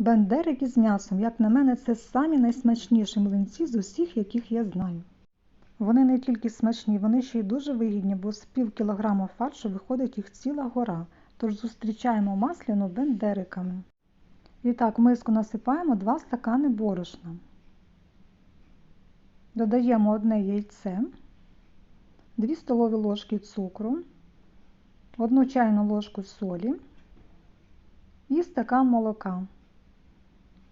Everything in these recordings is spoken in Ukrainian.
Бендерики з м'ясом, як на мене, це самі найсмачніші млинці з усіх, яких я знаю. Вони не тільки смачні, вони ще й дуже вигідні, бо з пів кілограма фаршу виходить їх ціла гора. Тож зустрічаємо масляну бендериками. І так, в миску насипаємо 2 стакани борошна. Додаємо одне яйце, 2 столові ложки цукру, 1 чайну ложку солі і стакан молока.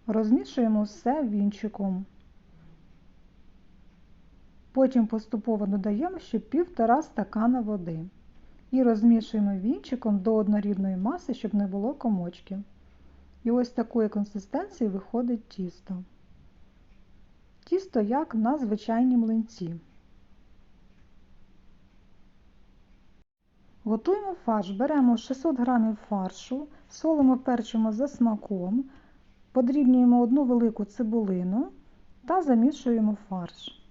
Розмішуємо все вінчиком. Потім поступово додаємо ще півтора стакана води. І розмішуємо вінчиком до однорідної маси, щоб не було комочків. І ось такої консистенції виходить тісто. Тісто як на звичайні млинці. Готуємо фарш. Беремо 600 г фаршу, солимо перчимо за смаком, подрібнюємо одну велику цибулину та замішуємо фарш.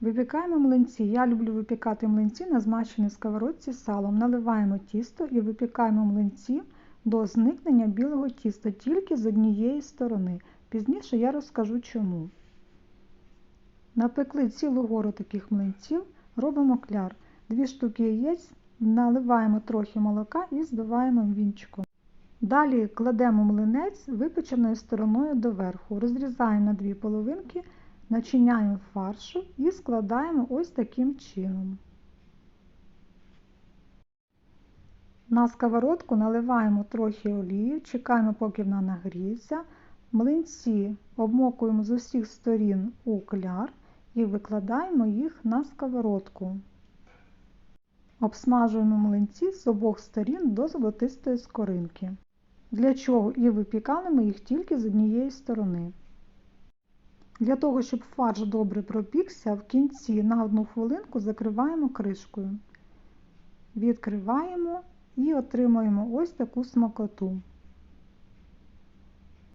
Випікаємо млинці. Я люблю випікати млинці на змащеній сковородці салом. Наливаємо тісто і випікаємо млинці до зникнення білого тіста тільки з однієї сторони. Пізніше я розкажу чому. Напекли цілу гору таких млинців, робимо кляр. Дві штуки яєць, наливаємо трохи молока і збиваємо вінчиком. Далі кладемо млинець випеченою стороною доверху, розрізаємо на дві половинки, начиняємо фаршу і складаємо ось таким чином. На сковородку наливаємо трохи олії, чекаємо, поки вона нагріється. Млинці обмокуємо з усіх сторін у кляр і викладаємо їх на сковородку. Обсмажуємо млинці з обох сторін до золотистої скоринки. Для чого і випікали ми їх тільки з однієї сторони. Для того, щоб фарш добре пропікся, в кінці на одну хвилинку закриваємо кришкою. Відкриваємо і отримуємо ось таку смакоту.